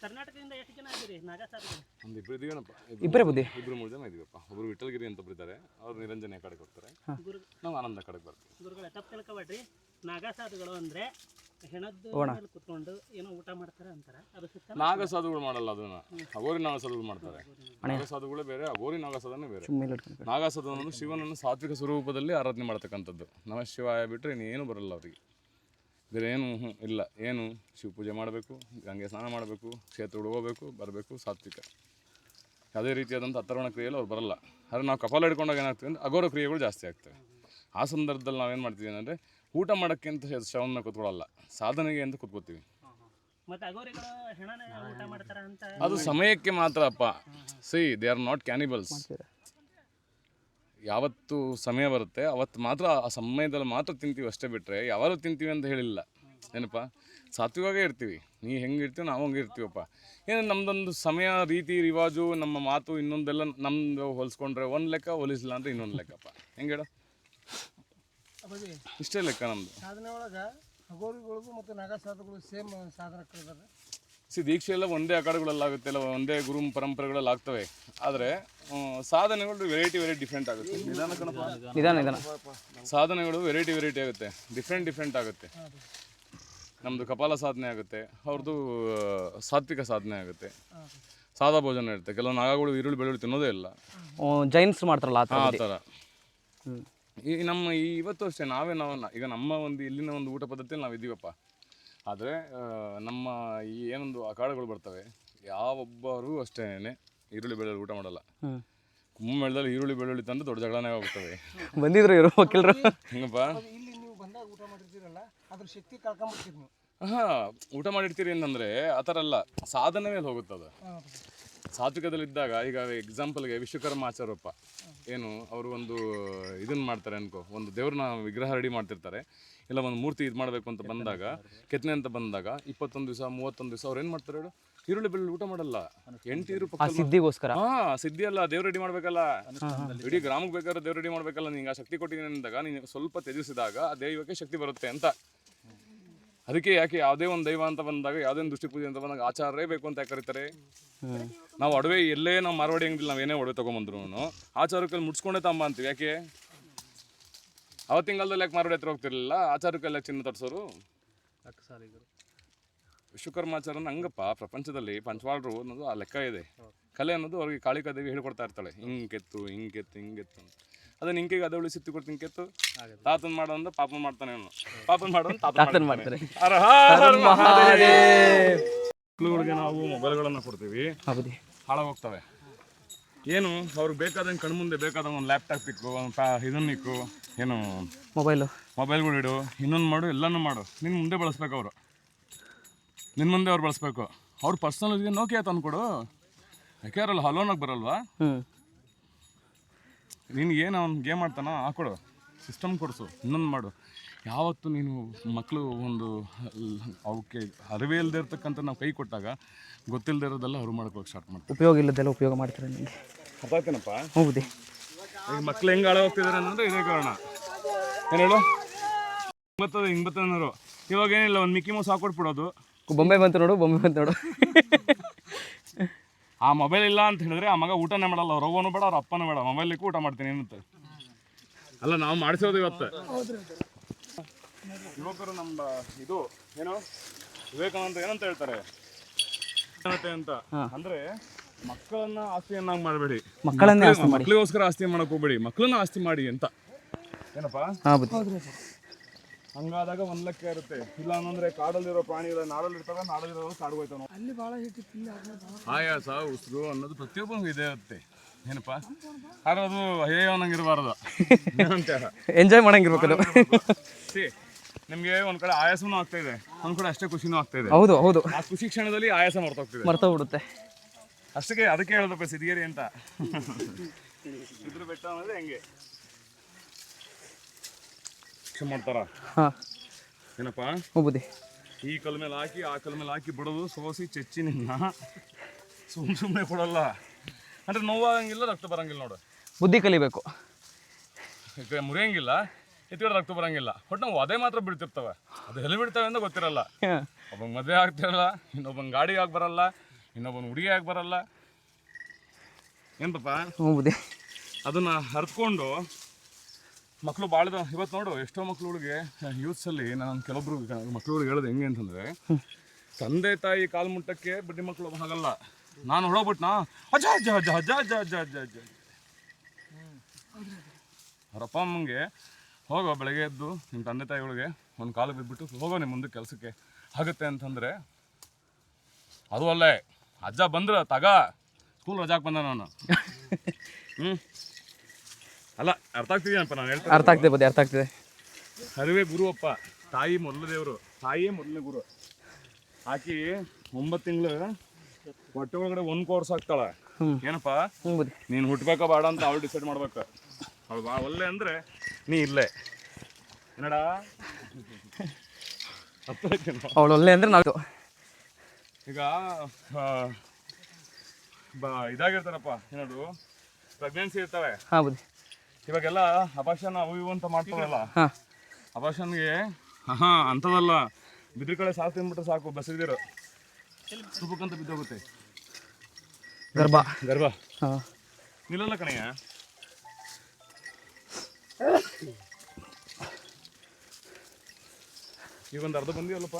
ಕರ್ನಾಟಕದಿಂದ ಎಷ್ಟು ಜನ ಆಗಿರಿ ನಾಗಾ ಸರ್ ಒಂದು ಇಬ್ರು ಇದೀವನಪ್ಪ ಇಬ್ಬರೇ ಬುದ್ಧಿ? ಇಬ್ರು ಮೂರು ಜನ ಇದೀವಪ್ಪ. ಒಬ್ರು ವಿಠಲಗಿರಿ ಅಂತ ಒಬ್ರು ಇದ್ದಾರೆ ಅವ್ರು ನಿರಂಜನೆ ಕಡೆಗೆ ಹೋಗ್ತಾರೆ. ಗುರು ನಾವು ಆನಂದ ಕಡೆಗೆ ಬರ್ತೀವಿ. ಗುರುಗಳ ತಪ್ಪು ತಿಳ್ಕೊಬೇಡ್ರಿ. ನಾಗಾಸಾಧುಗಳು ಅಂದ್ರೆ ಹೆಣದ್ದು ಮೇಲೆ ಕುತ್ಕೊಂಡು ಏನೋ ಊಟ ಮಾಡ್ತಾರೆ ಅಂತಾರೆ. ಅದು ಸುತ್ತ ನಾಗಸಾಧುಗಳು ಮಾಡಲ್ಲ ಅದನ್ನ. ಅಗೋರಿ ನಾಗಸಾಧುಗಳು ಮಾಡ್ತಾರೆ. ನಾಗಸಾಧುಗಳೇ ಬೇರೆ ಅಗೋರಿ ನಾಗಸಾಧನೇ ಬೇರೆ. ನಾಗಸಾಧು ಅನ್ನೋದು ಶಿವನನ್ನು ಸಾತ್ವಿಕ ಸ್ವರೂಪದಲ್ಲಿ ಆರಾಧನೆ ಮಾಡ್ತಕ್ಕಂಥದ್ದು. ನಮ ಶಿವಾಯ ಬಿಟ್ಟರೆ ಇನ್ನೇನು ಬರಲ್ಲ ಅವರಿಗೆ. ಬೇರೆ ಏನು ಇಲ್ಲ ಏನು ಶಿವ ಪೂಜೆ ಮಾಡಬೇಕು ಗಂಗೆ ಸ್ನಾನ ಮಾಡಬೇಕು ಕ್ಷೇತ್ರ ಹೋಗಬೇಕು ಬರಬೇಕು ಸಾತ್ವಿಕ. ಯಾವುದೇ ರೀತಿಯಾದಂಥ ಅಥರ್ವಣ ಕ್ರಿಯೆಯಲ್ಲಿ ಅವ್ರು ಬರಲ್ಲ. ಆದರೆ ನಾವು ಕಪಾಲ ಹಿಡ್ಕೊಂಡಾಗ ಏನಾಗ್ತೀವಿ ಅಂದರೆ ಅಗೋರ ಕ್ರಿಯೆಗಳು ಜಾಸ್ತಿ ಆಗ್ತವೆ. ಆ ಸಂದರ್ಭದಲ್ಲಿ ನಾವೇನು ಮಾಡ್ತೀವಿ ಅಂದರೆ ಊಟ ಮಾಡೋಕ್ಕೆ ಅಂತ ಶವನ್ನ ಕೂತ್ಕೊಳ್ಳಲ್ಲ ಸಾಧನೆಗೆ ಅಂತ ಕೂತ್ಕೋತೀವಿ. ಮತ್ತೆ ಅಗೋರಿಗಳು ಹೆಣನೇ ಊಟ ಮಾಡ್ತಾರ ಅಂತ ಅದು ಸಮಯಕ್ಕೆ ಮಾತ್ರ ಅಪ್ಪ. See they are not cannibals ಯಾವತ್ತು ಸಮಯ ಬರುತ್ತೆ. ಅವತ್ತು ಮಾತ್ರ ಆ ಸಮಯದಲ್ಲಿ ಮಾತ್ರ ತಿಂತೀವಿ ಅಷ್ಟೇ ಬಿಟ್ಟರೆ ಯಾವಾಗಲೂ ತಿಂತೀವಿ ಅಂತ ಹೇಳಿಲ್ಲ. ಏನಪ್ಪ? ಸಾತ್ವಿಕವಾಗೇ ಇರ್ತೀವಿ. ನೀ ಹೆಂಗೆ ಇರ್ತೀವಿ ನಾವು ಹಂಗೆ ಇರ್ತೀವಪ್ಪ. ಏನು ನಮ್ಮದೊಂದು ಸಮಯ ರೀತಿ ರಿವಾಜು ನಮ್ಮ ಮಾತು ಇನ್ನೊಂದೆಲ್ಲ ನಮ್ಮದು ಹೋಲಿಸ್ಕೊಂಡ್ರೆ ಒಂದು ಲೆಕ್ಕ ಹೊಲಿಸಿಲ್ಲ ಅಂದರೆ ಇನ್ನೊಂದು ಲೆಕ್ಕಪ್ಪ. ಹೆಂಗೆ ಹೇಳು? ಇಷ್ಟೇ ಲೆಕ್ಕ ನಮ್ಮದು ಸಾಧನೆ ಒಳಗೆ ಹಗೋರಿಗಳಿಗೂ ಮತ್ತು ನಾಗಸಾಧುಗಳು ಸೇಮ್ ಸಾಧನ ಸಿ ದೀಕ್ಷೆ ಎಲ್ಲ ಒಂದೇ ಅಖಾಡಗಳಲ್ಲಾಗುತ್ತೆ ಇಲ್ಲ ಒಂದೇ ಗುರು ಪರಂಪರೆಗಳಲ್ಲಿ ಆಗ್ತವೆ ಆದರೆ ಸಾಧನೆಗಳು ವೆರೈಟಿ ವೆರೈಟಿ ಡಿಫ್ರೆಂಟ್ ಆಗುತ್ತೆ. ನಿಧಾನ ಕಣಪ್ಪ. ನಿಧಾನ ನಿಧಾನ. ಸಾಧನೆಗಳು ವೆರೈಟಿ ವೆರೈಟಿ ಆಗುತ್ತೆ. ಡಿಫ್ರೆಂಟ್ ಡಿಫ್ರೆಂಟ್ ಆಗುತ್ತೆ. ನಮ್ಮದು ಕಪಾಲ ಸಾಧನೆ ಆಗುತ್ತೆ. ಅವ್ರದ್ದು ಸಾತ್ವಿಕ ಸಾಧನೆ ಆಗುತ್ತೆ. ಸಾದಾ ಭೋಜನ ಇರುತ್ತೆ. ಕೆಲವು ನಾಗಗಳು ಈರುಳ್ಳಿ ಬೆಳ್ಳುಳ್ಳಿ ತಿನ್ನೋದೇ ಇಲ್ಲ. ಜೈನ್ಸ್ ಮಾಡ್ತಾರಲ್ಲ ಆ ಥರ ಆ ಥರ. ಈ ನಮ್ಮ ಈ ಇವತ್ತು ಅಷ್ಟೇ ನಾವೇ ನಾವು ಈಗ ನಮ್ಮ ಒಂದು ಇಲ್ಲಿನ ಒಂದು ಊಟ ಪದ್ಧತಿಯಲ್ಲಿ ನಾವು ಇದ್ದೀವಪ್ಪ ಆದರೆ ನಮ್ಮ ಈ ಏನೊಂದು ಅಖಾಡಗಳು ಬರ್ತವೆ ಯಾವೊಬ್ಬರೂ ಅಷ್ಟೇನೆ ಈರುಳ್ಳಿ ಬೆಳ್ಳುಳ್ಳಿ ಊಟ ಮಾಡಲ್ಲ. ಕುಂಭಮೇಳದಲ್ಲಿ ಈರುಳ್ಳಿ ಬೆಳ್ಳುಳ್ಳಿ ತಂದು ದೊಡ್ಡ ಜಗಳನೇ ಹೋಗ್ತವೆ ಬಂದಿದ್ರು ಇರೋ ವಕೀಲರು? ಹೆಂಗಪ್ಪ? ಇಲ್ಲಿ ನೀವು ಬಂದಾಗ ಊಟ ಮಾಡಿರ್ತೀರಲ್ಲ ಅದ್ರ ಶಕ್ತಿ ಕಳ್ಕೊಂಬಿಡ್ತೀರಿ ನೀವು. ಹಾ ಊಟ ಮಾಡಿರ್ತೀರಿ ಅಂತಂದ್ರೆ ಆ ಥರ ಅಲ್ಲ ಸಾಧನೆ ಮೇಲೆ ಹೋಗುತ್ತೆ ಅದು ಸಾತ್ವಿಕದಲ್ಲಿದ್ದಾಗ ಈಗ ಎಕ್ಸಾಂಪಲ್ಗೆ ವಿಶ್ವಕರ್ಮ ಆಚಾರ್ಯಪ್ಪ. ಏನು ಅವರು ಒಂದು ಇದನ್ನ ಮಾಡ್ತಾರೆ ಅನ್ಕೋ ಒಂದು ದೇವ್ರನ್ನ ವಿಗ್ರಹ ರೆಡಿ ಮಾಡ್ತಿರ್ತಾರೆ. ಇಲ್ಲ ಒಂದು ಮೂರ್ತಿ ಇದು ಮಾಡಬೇಕು ಅಂತ ಬಂದಾಗ ಕೆತ್ತನೆ ಅಂತ ಬಂದಾಗ ಇಪ್ಪತ್ತೊಂದು ದಿವಸ ಮೂವತ್ತೊಂದು ದಿವಸ ಅವ್ರು ಏನು ಮಾಡ್ತಾರೆ ಹೇಳು? ಈರುಳ್ಳಿ ಬೆಳ್ಳುಳ್ಳಿ ಊಟ ಮಾಡಲ್ಲ. ಎಂಟು ಸಿದ್ಧಿಗೋಸ್ಕರ? ಹಾ ಸಿದ್ಧಿ ಅಲ್ಲ ದೇವ್ರ ರೆಡಿ ಮಾಡ್ಬೇಕಲ್ಲ. ಇಡೀ ಗ್ರಾಮಕ್ಕೆ ಬೇಕಾದ್ರೆ ದೇವ್ರ ರೆಡಿ ಮಾಡ್ಬೇಕಲ್ಲ ನಿಂಗೆ ಆ ಶಕ್ತಿ ಕೊಟ್ಟಿದ್ದೀನಿ ಅಂದಾಗ ನೀನು ಸ್ವಲ್ಪ ತ್ಯಜಿಸಿದಾಗ ಆ ದೈವಕ್ಕೆ ಶಕ್ತಿ ಬರುತ್ತೆ ಅಂತ. ಅದಕ್ಕೆ ಯಾಕೆ ಯಾವುದೇ ಒಂದು ದೈವ ಅಂತ ಬಂದಾಗ ಯಾವುದೇ ಒಂದು ದೃಷ್ಟಿ ಪೂಜೆ ಅಂತ ಬಂದಾಗ ಆಚಾರೇ ಬೇಕು ಅಂತ ಯಾಕೆ ಕರೀತಾರೆ? ನಾವು ಒಡವೆ ಎಲ್ಲೇ ನಾವು ಮಾರ್ವಾಡಿ ಅಂಗಡಿಲಿ ನಾವು ಏನೇ ಒಡವೆ ತೊಗೊಂಬಂದ್ರು ಆಚಾರಕ್ಕೆ ಮುಡ್ಸ್ಕೊಂಡೇ ತಂಬ ಅಂತೀವಿ ಯಾಕೆ? ಅವತ್ತಿನ ಕಾಲದಲ್ಲಿ ಯಾಕೆ ಮಾರ್ವಾಡಿ ಹತ್ರ ಹೋಗ್ತಿರ್ಲಿಲ್ಲ? ಆಚಾರಕ್ಕೆಲ್ಲ ಚಿನ್ನ ತರ್ಸೋರು? ವಿಶ್ವಕರ್ಮಾಚಾರನ ಹಂಗಪ್ಪ ಪ್ರಪಂಚದಲ್ಲಿ ಪಂಚವಾಳರು ಅನ್ನೋದು ಆ ಲೆಕ್ಕ ಇದೆ. ಕಲೆ ಅನ್ನೋದು ಅವ್ರಿಗೆ ಕಾಳಿಕಾ ದೇವಿ ಹೇಳ್ಕೊಡ್ತಾ ಇರ್ತಾಳೆ ಹಿಂಗೆತ್ತು ಹಿಂಗೆ ಕೆತ್ತು ಹಿಂಗೆ ಕೆತ್ತು ಅಂತ. ಅದನ್ನ ಹಿಂಗೆ ಅದ ಉಳಿಸಿ ಕೊಡ್ತೀನಿ ಕೇತು. ತಾತನ್ ಮಾಡೋ ಅಂದ್ರೆ ಪಾಪನ್ ಮಾಡ್ತಾನೆ ಅವನು. ಪಾಪನ್ ಮಾಡೋ ತಾತನ್ ಮಾಡ್ತಾನೆ. ಹರ ಹರ ಮಹಾದೇವ್. ಮಕ್ಳುಗಳಿಗೆ ನಾವು ಮೊಬೈಲ್ಗಳನ್ನ ಕೊಡ್ತೀವಿ. ಹೌದು. ಹಾಳಾಗೋಗ್ತವೆ. ಏನು ಅವ್ರಿಗೆ ಬೇಕಾದಂಗೆ ಕಣ್ಮುಂದೆ ಬೇಕಾದ ಒಂದು ಲ್ಯಾಪ್ಟಾಪ್ ಇಕ್ಕು ಒಂದು ಪ್ಯಾ ಇದನ್ನ ಇಕ್ಕು ಏನು? ಮೊಬೈಲು. ಮೊಬೈಲ್ಗಳು ಇಡು. ಇನ್ನೊಂದು ಮಾಡು ಎಲ್ಲನೂ ಮಾಡು. ನಿನ್ನ ಮುಂದೆ ಬಳಸ್ಬೇಕು ಅವರು. ನಿನ್ನ ಮುಂದೆ ಅವ್ರು ಬಳಸ್ಬೇಕು. ಅವ್ರ ಪರ್ಸ್ನಲ್ ನೋಕಿಯಾ ತಂದ್ಕೊಡು. ಯಾಕೆ ಅವ್ರಲ್ಲಿ ಹಲೋನಾಗ ಬರಲ್ವಾ? ಹ್ಞೂ ನಿನ್ಗೆ ಏನು ಅವ್ನು ಗೇಮ್ ಮಾಡ್ತಾನ ಹಾಕೊಡು. ಸಿಸ್ಟಮ್ ಕೊಡಿಸು. ಇನ್ನೊಂದು ಮಾಡು. ಯಾವತ್ತು ನೀನು ಮಕ್ಕಳು ಒಂದು ಅವಕ್ಕೆ ಅರಿವೇ ಇಲ್ಲದೆ ಇರ್ತಕ್ಕಂಥ ನಾವು ಕೈ ಕೊಟ್ಟಾಗ ಗೊತ್ತಿಲ್ಲದೆ ಇರೋದೆಲ್ಲ ಅವ್ರು ಮಾಡ್ಕೊಳಕ್ಕೆ ಸ್ಟಾರ್ಟ್ ಮಾಡ್ತಾರೆ. ಉಪಯೋಗ ಇಲ್ಲದೆಲ್ಲ ಉಪಯೋಗ ಮಾಡ್ತಾರೆ ನಿಮಗೆ ಅರ್ಥಾಯ್ತೇನಪ್ಪ ಹೌದು ಈಗ ಮಕ್ಳು ಹೆಂಗೆ ಹಾಳು ಹೋಗ್ತಿದ್ದಾರೆ ಅನ್ನೋದು ಇದೇ ಕಾರಣ. ಏನು ಹೇಳು? ಹಿಂಗೆ ಅನ್ನೋರು. ಇವಾಗ ಏನಿಲ್ಲ ಒಂದು ಮಿಕ್ಕಿ ಮೌಸ್ ಹಾಕೊಟ್ಬಿಡೋದು. ಬೊಂಬೆ ಬಂತು ನೋಡು ಬೊಂಬೆ ಬಂತು ನೋಡು. ಆ ಮೊಬೈಲ್ ಇಲ್ಲ ಅಂತ ಹೇಳಿದ್ರೆ ಆ ಮಗ ಊಟನೇ ಮಾಡಲ್ಲ ಅವ್ರ ಅವ್ವನೂ ಬೇಡ ಅವ್ರ ಅಪ್ಪನೂ ಬೇಡ ಮೊಬೈಲ್ ಇಕ್ಕೂ ಊಟ ಮಾಡ್ತೀನಿ ಏನಂತ. ಅಲ್ಲ ನಾವು ಮಾಡಿಸೋದು ಇವತ್ತು. ಯುವಕರು ನಮ್ಮ ಇದು ಏನು? ವಿವೇಕಾನಂದ ಏನಂತ ಹೇಳ್ತಾರೆ? ಅಂತ. ಅಂದ್ರೆ ಮಕ್ಕಳನ್ನ ಆಸ್ತಿಯನ್ನಾಗಿ ಮಾಡಬೇಡಿ. ಮಕ್ಕಳನ್ನ ಆಸ್ತಿ ಮಾಡಿ. ಮಕ್ಕಳಿಗೋಸ್ಕರ ಆಸ್ತಿ ಮಾಡಕ್ ಹೋಗ್ಬೇಡಿ. ಮಕ್ಕಳನ್ನ ಆಸ್ತಿ ಮಾಡಿ ಅಂತ. ಏನಪ್ಪ? ಹಂಗಾದಾಗ ಒಂದು ಲೆಕ್ಕ ಇರುತ್ತೆ. ಇಲ್ಲ ಅಂದ್ರೆ ಕಾಡಲ್ಲಿರೋ ಪ್ರಾಣಿಗಳ ನಾಡಲ್ಲಿ ಇರ್ತಾವೆ ನಾಡಲ್ಲಿರೋ ಕಾಡು ಹೋಯ್ತಾವ ಅಲ್ಲಿ ಭಾಳ ಆಯಾಸ ಉಸಿರು ಅನ್ನೋದು ಪ್ರತಿಯೊಬ್ಬನಿಗೂ ಇದೇ ಇರುತ್ತೆ ಏನಪ್ಪ? ಆದ್ರೆ ಅದು ಇರಬಾರ್ದು. ಅಂತ ಎಂಜಾಯ್ ಮಾಡಂಗಿರ್ಬೇಕು. ಅದು ಸಿ ನಿಮಗೆ ಒಂದ್ ಕಡೆ ಆಯಾಸನೂ ಆಗ್ತಾ ಇದೆ. ಒಂದ್ ಕಡೆ ಅಷ್ಟೇ ಖುಷಿನೂ ಆಗ್ತಾ ಇದೆ. ಹೌದು ಹೌದು. ಆ ಖುಷಿ ಕ್ಷಣದಲ್ಲಿ ಆಯಾಸ ಮರ್ತೋಗ್ತಿದೆ. ಮರ್ತೋಗ್ಬಿಡುತ್ತೆ. ಅಷ್ಟಕ್ಕೆ ಅದಕ್ಕೆ ಹೇಳೋದಪ್ಪ ಸಿರಿಗೇರಿ ಅಂತ. ಇದ್ರ ಬೆಟ್ಟ ಅನ್ನೋದು ಹೆಂಗೆ. ಇಷ್ಟು ಮಾಡ್ತಾರ? ಹಾಂ. ಏನಪ್ಪ? ಹ್ಞೂ ಈ ಕಲ್ ಮೇಲೆ ಹಾಕಿ ಆ ಕಲ್ ಮೇಲೆ ಹಾಕಿ ಬಿಡೋದು ಸೋಸಿ ಚೆಚ್ಚಿ ನಿನ್ನ ಸುಮ್ ಸುಮ್ಮನೆ ಕೊಡಲ್ಲ. ಅಂದ್ರೆ ನೋವಾಗಂಗಿಲ್ಲ ರಕ್ತ ಬರಂಗಿಲ್ಲ ನೋಡು. ಬುದ್ಧಿ ಕಲಿಬೇಕು. ಮುರಿಯಂಗಿಲ್ಲ. ಎತ್ತಿದ್ರೆ ರಕ್ತ ಬರಂಗಿಲ್ಲ. ಬಟ್ ನಾವು ಅದೇ ಮಾತ್ರ ಬಿಡ್ತಿರ್ತವೆ ಅದು ಎಲ್ಲಿ ಬಿಡ್ತವೆ ಅಂತ ಗೊತ್ತಿರಲ್ಲ. ಒಬ್ಬ ಒಬ್ಬಂಗೆ ಮದುವೆ ಆಗ್ತಿರಲ್ಲ ಇನ್ನೊಬ್ಬನ ಗಾಡಿ ಆಗಿ ಬರಲ್ಲ ಇನ್ನೊಬ್ಬನ ಹುಡುಗಿ ಆಗಿ ಬರಲ್ಲ. ಏನಪ್ಪ ಅದನ್ನ ಹರ್ಕೊಂಡು ಮಕ್ಕಳು ಭಾಳ ಇವತ್ತು ನೋಡು, ಎಷ್ಟೋ ಮಕ್ಳುಗಳಿಗೆ ಯೂತ್ಸಲ್ಲಿ ನಾನು ಕೆಲವೊಬ್ರು ಮಕ್ಕಳುಗಳಿಗೆ ಹೇಳೋದು ಹೆಂಗೆ ಅಂತಂದ್ರೆ, ತಂದೆ ತಾಯಿ ಕಾಲು ಮುಟ್ಟಕ್ಕೆ ಬಡ್ಡಿ ಮಕ್ಕಳು ಹಾಗಲ್ಲ. ನಾನು ಹೊಡೋಗ್ಬಿಟ್ನಾ ಅಜ್ಜ ಅಜ್ಜ ಅಜ್ಜ ಅಜ್ಜ ಅಜ್ಜ ಅಜ್ಜ ಅಜ್ಜ ಅಜ್ಜ. ಅವರಪ್ಪ ಅಮ್ಮಂಗೆ, ಹೋಗೋ, ಬೆಳಗ್ಗೆ ಎದ್ದು ನಿಮ್ಮ ತಂದೆ ತಾಯಿಗಳಿಗೆ ಒಂದು ಕಾಲು ಬಿದ್ದುಬಿಟ್ಟು ಹೋಗೋ ನಿಮ್ಮ ಮುಂದೆ ಕೆಲಸಕ್ಕೆ ಆಗುತ್ತೆ ಅಂತಂದರೆ, ಅದು ಅಲ್ಲೇ. ಅಜ್ಜ ಬಂದ್ರೆ ತಗ. ಸ್ಕೂಲ್ ರಜಾಕ್ ಬಂದ ನಾನು. ಹ್ಞೂ ಅಲ್ಲ ಅರ್ಥ ಆಗ್ತಿದೆಯಪ್ಪ ನಾನು ಹೇಳ್ತೀನಿ ಅರ್ಥ ಆಗ್ತಿದೆ ಬುದ್ಧಿ ಅರ್ಥ ಆಗ್ತಿದೆ. ಹರಿವೆ ಗುರು ಅಪ್ಪ ತಾಯಿ ಮೊದಲ ದೇವರು ತಾಯಿಯೇ ಮೊದಲನೇ ಗುರು. ಆಕಿ ಒಂಬತ್ತು ತಿಂಗಳು ಹೊಟ್ಟೆ ಒಳಗಡೆ ಒಂದು ಕೋರ್ಸ್ ಆಗ್ತಾಳೆ. ಏನಪ್ಪ? ಹ್ಞೂ ಬುದ್ಧಿ. ನೀನು ಹುಟ್ಬೇಕಾ ಬೇಡ ಅಂತ ಅವಳು ಡಿಸೈಡ್ ಮಾಡ್ಬೇಕು. ಅವಳು ಬಾ ಒಳ್ಳೆ ಅಂದರೆ ನೀ ಇಲ್ಲೇ. ಏನಡ? ಅವಳು ಒಳ್ಳೆ ಅಂದರೆ ನಾವು ಈಗ ಬಾ ಬ ಇದಾಗಿರ್ತಾರಪ್ಪ ಏನಾದ್ರು ಪ್ರೆಗ್ನೆನ್ಸಿ ಇರ್ತವೆ. ಹಾಂ ಬುದ್ಧಿ. ಇವಾಗೆಲ್ಲ ಅಭಾಷಣ ಅವು ಇವು ಅಂತ ಮಾಡ್ತಾರಲ್ಲ? ಹಾಂ. ಹಾ ಹಾಂ ಅಂಥದಲ್ಲ ಬಿದ್ರ ಕಡೆ ಸಾಕು ತಿಂದ್ಬಿಟ್ರೆ ಸಾಕು ಬಸಿದಿರು. ಸುಬಕ್ಕಂತ ಬಿದ್ದೋಗುತ್ತೆ. ಗರ್ಭ. ಗರ್ಭ. ಹಾಂ. ನಿಲ್ಲಲ್ಲ ಕಣಯ್ಯ? ಈಗ ಒಂದು ಅರ್ಧ ಬಂದಿವಲ್ಲಪ್ಪ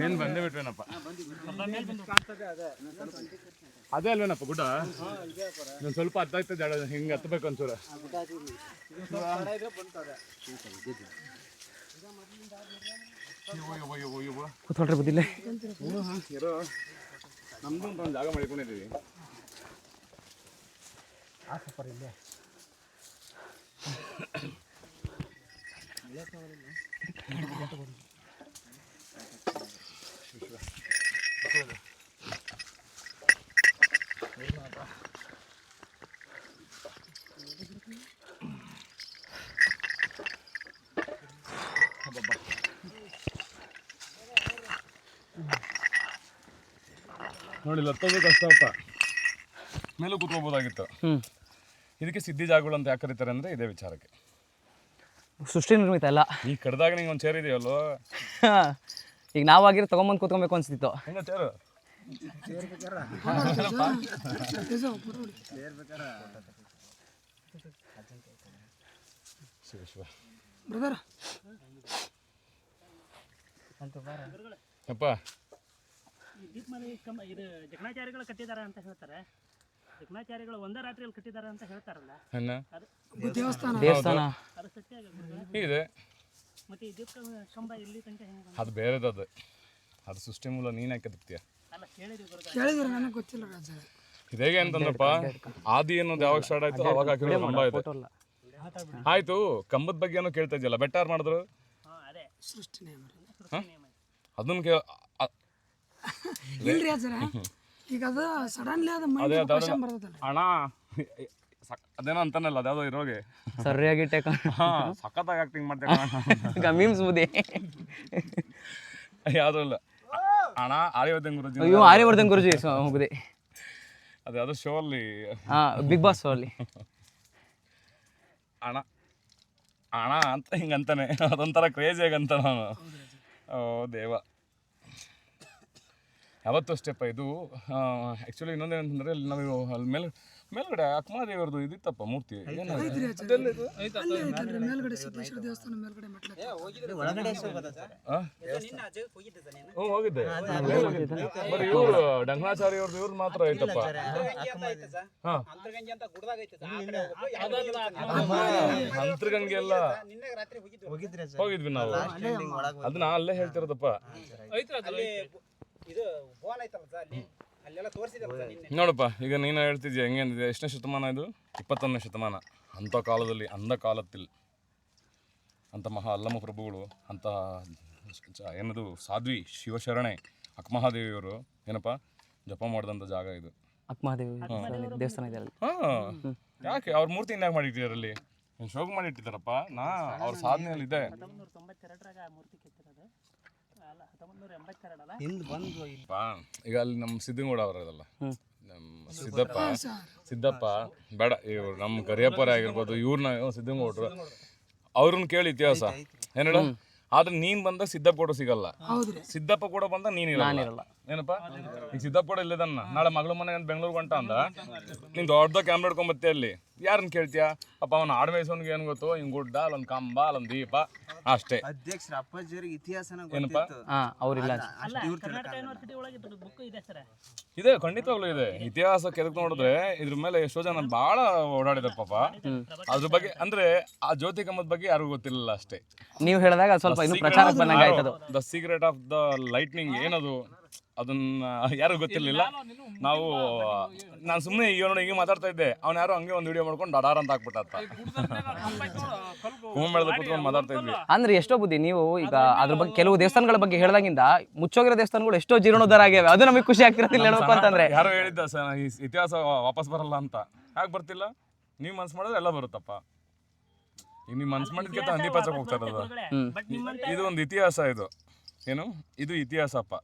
ಮೇನ್ ಬಂದೇ ಬಿಟ್ವೇನಪ್ಪ? ಅದೇ ಅಲ್ವೇನಪ್ಪ ಗುಡ್ಡ? ಒಂದು ಸ್ವಲ್ಪ ಹತ್ತಾಗ್ತದೆ ಜಾಡ ಹಿಂಗೆ ಹತ್ತಬೇಕು ಒಂಚೂರು. ಕೂತ್ಕೊಳ್ರಿ ಬುದ್ದಿಲ್ಲೇ ಇರೋ. ನಮ್ದು ಒಂದು ಜಾಗ ಮಾಡ್ಕೊಂಡಿದ್ದೀವಿ. ನೋಡಿ ಲತ್ತೋದು ಕಷ್ಟಪ್ಪ ಮೇಲೂ ಕೂತ್ಕೋಬೋದಾಗಿತ್ತು ಇದಕ್ಕೆ ಸಿದ್ಧಿ ಜಾಗಗಳು ಅಂತ ಯಾಕೆ ಕರೀತಾರೆ ಅಂದರೆ ಇದೇ ವಿಚಾರಕ್ಕೆ. ಸೃಷ್ಟಿ ನಿರ್ಮಿತ ಅಲ್ಲ. ಈಗ ಕಡ್ದಾಗ ನಿಂಗೆ ಒಂದು ಚೇರ್ ಇದೆಯಲ್ಲೋ? ಈಗ ನಾವಾಗಿರೋ ತೊಗೊಂಬಂದು ಕೂತ್ಕೊಬೇಕು ಅನ್ಸ್ತಿತ್ತು. ಹೆಂಗ ಚೇರು ಜಕಣಾಚಾರ್ಯಗಳು ಕಟ್ಟಿದಾರ ಅಂತ ಹೇಳ್ತಾರೆ. ಜಕಣಾಚಾರ್ಯಗಳು ಒಂದೇ ರಾತ್ರಿಯಲ್ಲಿ ಕಟ್ಟಿದಾರ ಅಂತ ಹೇಳ್ತಾರಲ್ಲ. ದೇವಸ್ಥಾನ. ದೇವಸ್ಥಾನ. ಇದೆ. ಮತ್ತೆ ಇಲ್ಲಿ ಅದು ಬೇರೆದು ಅದು ಅದು ಸೃಷ್ಟಿ ಮೂಲ ನೀನು ಯಾಕೆ ಕೇಳಿದ್ರೆ ನನಗೆ ಗೊತ್ತಿಲ್ಲ ರಾಜ. ಇದು ಹೇಗೆ ಅಂತಂದ್ರಪ್ಪ? ಆದಿ ಅನ್ನೋದು ಯಾವಾಗ ಸ್ಟಾರ್ಟ್ ಆಯ್ತು ಅವಾಗ ಹಾಕಿರೋ ಕಂಬ ಇದೆ. ಆಯ್ತು ಕಂಬದ ಬಗ್ಗೆ ಏನೋ ಕೇಳ್ತಾ ಇದೆಯಲ್ಲ ಬೆಟ್ಟ ಯಾರು ಮಾಡಿದ್ರು ಹಾಂ? ಅದೇ ಸೃಷ್ಟಿ ನೇಮ ಸೃಷ್ಟಿ ನಿಯಮ ಅದನ್ನ ಕೇ ಇಲ್ರಿ ಅಜ್ಜರ ಈಗ ಅದು ಸಡನ್ಲಿ ಅದು ಮೈಂಡ್ ಕ್ವಶನ್ ಬರ್ತದಲ್ಲ. ಅಣ್ಣ ಅದೇನೋ ಅಂತಾನಲ್ಲ ಅದ್ಯಾವುದೋ ಇರೋಗೆ. ಸರಿಯಾಗಿ ಟೇಕ ಹಾ ಸಖತ್ತಾಗಿ ಆಕ್ಟಿಂಗ್ ಮಾಡ್ತೇವೆ ಈಗ ಮೀಮ್ಸ್ ಬುದ್ಧಿ ಯಾವ್ದು ಇಲ್ಲ. ಅಣ್ಣ ಆರ್ಯವರ್ಧನ್ ಗುರುಜಿ ಅಯ್ಯೋ ಆರ್ಯವರ್ಧನ್ ಗುರುಜಿ ಹೋಗಿದೆ ಅದು ಅದು ಶೋ ಅಲ್ಲಿ. ಹಾ ಬಿಗ್ ಬಾಸ್ ಶೋ ಅಲ್ಲಿ. ಅಣ್ಣ ಅಣ್ಣ ಅಂತ ಹಿಂಗಂತಾನೆ. ಅದೊಂಥರ ಕ್ರೇಜ್ ಆಗಂತ ನಾನು. ಓ ದೇವ. ಯಾವತ್ತು ಅಷ್ಟೇಪ್ಪ ಇದು ಆ್ಯಕ್ಚುಲಿ ಇನ್ನೊಂದೇನಂತಂದ್ರೆ ಇಲ್ಲಿ ನಾವು ಅಲ್ಲಿ ಮೇಲೆ ಮೇಲ್ಗಡೆ ಅಕ್ಮಾದೇವ್ರದ್ದು ಇದಿತ್ತಪ್ಪ ಮೂರ್ತಿ? ಹ್ಞೂ ಹೋಗಿದ್ದೆ. ಬರೀ ಇವರು ಡಂಗನಾಚಾರ್ಯವ್ರದ್ದು ಇವ್ರದ್ದು ಮಾತ್ರ ಐತಪ್ಪ. ಹಾ. ಅಂತರ್ಗಂಗೆ ಎಲ್ಲ ಹೋಗಿದ್ವಿ. ನಾವು. ಅದನ್ನ ಅಲ್ಲೇ ಹೇಳ್ತಿರೋದಪ್ಪ. ನೋಡಪ್ಪ ಈಗ ನೀನು ಹೇಳ್ತಿದ್ಯಾ ಹೆಂಗೆ ಅಂದಿದೆ ಎಷ್ಟನೇ ಶತಮಾನ ಇದು? ಇಪ್ಪತ್ತೊಂದನೇ ಶತಮಾನ. ಅಂಥ ಕಾಲದಲ್ಲಿ ಅಂಧ ಕಾಲತ್ತಿಲ್ಲ ಅಂಥ ಮಹಾ ಅಲ್ಲಮ ಪ್ರಭುಗಳು ಅಂತಹ ಏನದು ಸಾಧ್ವಿ ಶಿವಶರಣೆ ಅಕ್ಮಹಾದೇವಿಯವರು ಏನಪ್ಪ? ಜಪ ಮಾಡಿದಂಥ ಜಾಗ ಇದು. ಅಕ್ಮಹಾದೇವಿ ಯಾಕೆ? ಅವ್ರ ಮೂರ್ತಿ ಇನ್ಯಾಕೆ ಮಾಡಿಟ್ಟಿದಾರಲ್ಲಿ ಶೋಕ ಮಾಡಿಟ್ಟಿದಾರಪ್ಪ ನಾ ಅವ್ರ ಸಾಧನೆಯಲ್ಲಿ ಇದೆ ಈಗ ಅಲ್ಲಿ ನಮ್ಮ ಸಿದ್ಧಗೌಡ ಅವರದಲ್ಲ. ನಮ್ಮ ಸಿದ್ದಪ್ಪ. ಸಿದ್ದಪ್ಪ ಬೇಡ ಇವ್ರು ನಮ್ಮ ಕರಿಯಪ್ಪರ ಆಗಿರ್ಬೋದು ಇವ್ರನ್ನ ಸಿದ್ದನಗೌಡರು ಅವ್ರನ್ನ ಕೇಳಿ ಇತಿಹಾಸ. ಏನೇಳ ಆದ್ರೆ ನೀನ್ ಬಂದಾಗ ಸಿದ್ದಪ್ಪ ಕೂಡ ಸಿಗಲ್ಲ. ಸಿದ್ದಪ್ಪ ಕೂಡ ಬಂದಾಗ ನೀನ್ ಇರಲ್ಲ. ಏನಪ್ಪ? ಈಗ ಸಿದ್ದಪ್ಪ ಕೂಡ ಇಲ್ಲದನ್ನ. ನಾಳೆ ಮಗಳ ಮನೆಗೆ ಅಂತ ಬೆಂಗಳೂರು ಗಂಟ ಅಂದ. ನೀನು ದೊಡ್ಡ ಕ್ಯಾಮ್ರಾ ಹಿಡ್ಕೊಂಬತ್ತೆ ಅಲ್ಲಿ. ಯಾರನ್ನ ಕೇಳ್ತೀಯ? ಅಪ್ಪ ಅವನ ಆಡ್ ಮೇಯ್ಸೋನ್ಗೆ ಏನು ಗೊತ್ತು? ಹಿಂಗ್ ಗುಡ್ಡ ಅಲ್ಲೊಂದು ಕಂಬ ಅಲ್ಲೊಂದು ದೀಪ. ಅಷ್ಟೇ. ಅಧ್ಯಕ್ಷರ ಖಂಡಿತವಾಗ್ಲು ಇತಿಹಾಸನ ಏನಪ್ಪ? ಅವರಿಲ್ಲ ಅವ್ರಿಲ್ಲ ಕರ್ನಾಟಕ ಯೂನಿವರ್ಸಿಟಿ ಒಳಗೆ ಬುಕ್ ಇದೆ ಸರ್ ಇದೆ ಖಂಡಿತವಾಗ್ಲೂ ಇದೆ. ಇತಿಹಾಸ ಕೆದಕ್ ನೋಡಿದ್ರೆ ಇದ್ರ ಮೇಲೆ ಎಷ್ಟೋ ಜನ ಬಹಳ ಓಡಾಡಿದಾರೆ ಪಾಪ. ಅದ್ರ ಬಗ್ಗೆ ಅಂದ್ರೆ ಆ ಜ್ಯೋತಿ ಕಂಬದ ಬಗ್ಗೆ ಯಾರಿಗೂ ಗೊತ್ತಿಲ್ಲ ಅಷ್ಟೇ. ನೀವು ಹೇಳಿದಾಗ ಸ್ವಲ್ಪ ಇನ್ನೂ ಪ್ರಚಾರಕ್ಕೆ ಬಂದಂಗೆ ಆಯ್ತದು the secret of the lightning ಏನದು? ಅದನ್ನ ಯಾರು ಗೊತ್ತಿರಲಿಲ್ಲ. ನಾವು ನಾನು ಸುಮ್ಮನೆ ಈಗ ನೋಡಿ ಹಿಂಗೆ ಮಾತಾಡ್ತಾ ಇದ್ದೆ. ಅವ್ನು ಯಾರು ಹಂಗೆ ಒಂದು ವಿಡಿಯೋ ಮಾಡ್ಕೊಂಡು ಡಡಾರ್ ಅಂತ ಹಾಕ್ಬಿಟ್ಟ ಕುಂಭಮೇಳದ ಕುತ್ಕೊಂಡು ಮಾತಾಡ್ತಾ ಇದ್ವಿ. ಅಂದ್ರೆ ಎಷ್ಟೋ ಬುದ್ಧಿ ನೀವು ಈಗ ಅದ್ರ ಬಗ್ಗೆ ಕೆಲವು ದೇವಸ್ಥಾನಗಳ ಬಗ್ಗೆ ಹೇಳ್ದಾಗಿಂದ ಮುಚ್ಚೋಗಿರೋ ದೇವಸ್ಥಾನಗಳು ಎಷ್ಟೋ ಜೀರ್ಣೋದ್ಧಾರ ಆಗ್ಯಾವೆ ಅದು ನಮಗೆ ಖುಷಿ ಆಗ್ತಿರೋದಿಲ್ಲ ಹೇಳ್ಬೇಕು ಅಂತಂದ್ರೆ. ಯಾರು ಹೇಳಿದ್ದ ಸರ್ ಈ ಇತಿಹಾಸ ವಾಪಸ್ ಬರಲ್ಲ ಅಂತ. ಯಾಕೆ ಬರ್ತಿಲ್ಲ? ನೀವು ಮನ್ಸು ಮಾಡಿದ್ರೆ ಎಲ್ಲ ಬರುತ್ತಪ್ಪ. ಈಗ ನೀವು ಮನ್ಸು ಮಾಡಿದ್ಕೆ ಹಂದಿ ಪಾಚಕ್ಕೆ ಹೋಗ್ತಾ ಇರೋದು. ಇದು ಒಂದು ಇತಿಹಾಸ ಇದು. ಏನು? ಇದು ಇತಿಹಾಸಪ್ಪ.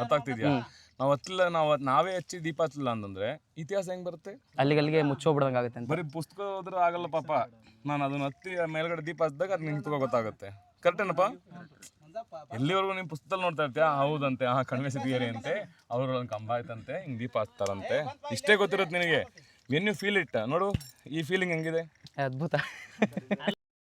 ಗೊತ್ತಾಗ್ತಿದ್ಯಾ ನಾವು ಹತ್ತಿಲ್ಲ ನಾವು ನಾವೇ ಹಚ್ಚಿ ದೀಪ ಹಚ್ಚಲಿಲ್ಲ ಅಂತಂದ್ರೆ ಇತಿಹಾಸ ಹೆಂಗ್ ಬರುತ್ತೆ? ಅಲ್ಲಿಗೆ ಅಲ್ಲಿಗೆ ಮುಚ್ಚೋಗ್ಬಿಡ್ದಂಗೆ ಆಗುತ್ತೆ ಅಂತ. ಬರೀ ಪುಸ್ತಕ ಹೋದ್ರೆ ಆಗಲ್ಲ ಪಾಪ. ನಾನು ಅದನ್ನ ಹತ್ತಿ ಮೇಲ್ಗಡೆ ದೀಪ ಹಚ್ಚಿದಾಗ ಅದು ನಿಂತ್ಕೋ ಗೊತ್ತಾಗುತ್ತೆ. ಕರೆಕ್ಟೇನಪ್ಪ ಎಲ್ಲಿವರೆಗೂ ನೀವು ಪುಸ್ತಕದಲ್ಲಿ ನೋಡ್ತಾ ಇರ್ತೀಯ? ಹೌದಂತೆ. ಆ ಕಣ್ವೇ ಸಿದ್ಧಿಗೇರಿ ಅಂತೆ. ಅವ್ರ ಒಂದು ಕಂಬ ಆಯ್ತಂತೆ. ಹಿಂಗ್ ದೀಪ ಹಚ್ತಾರಂತೆ. ಇಷ್ಟೇ ಗೊತ್ತಿರುತ್ತೆ ನಿನಗೆ. ವೆನ್ ಯು ಫೀಲ್ ಇಟ್ ನೋಡು ಈ ಫೀಲಿಂಗ್ ಹೆಂಗಿದೆ? ಅದ್ಭುತ.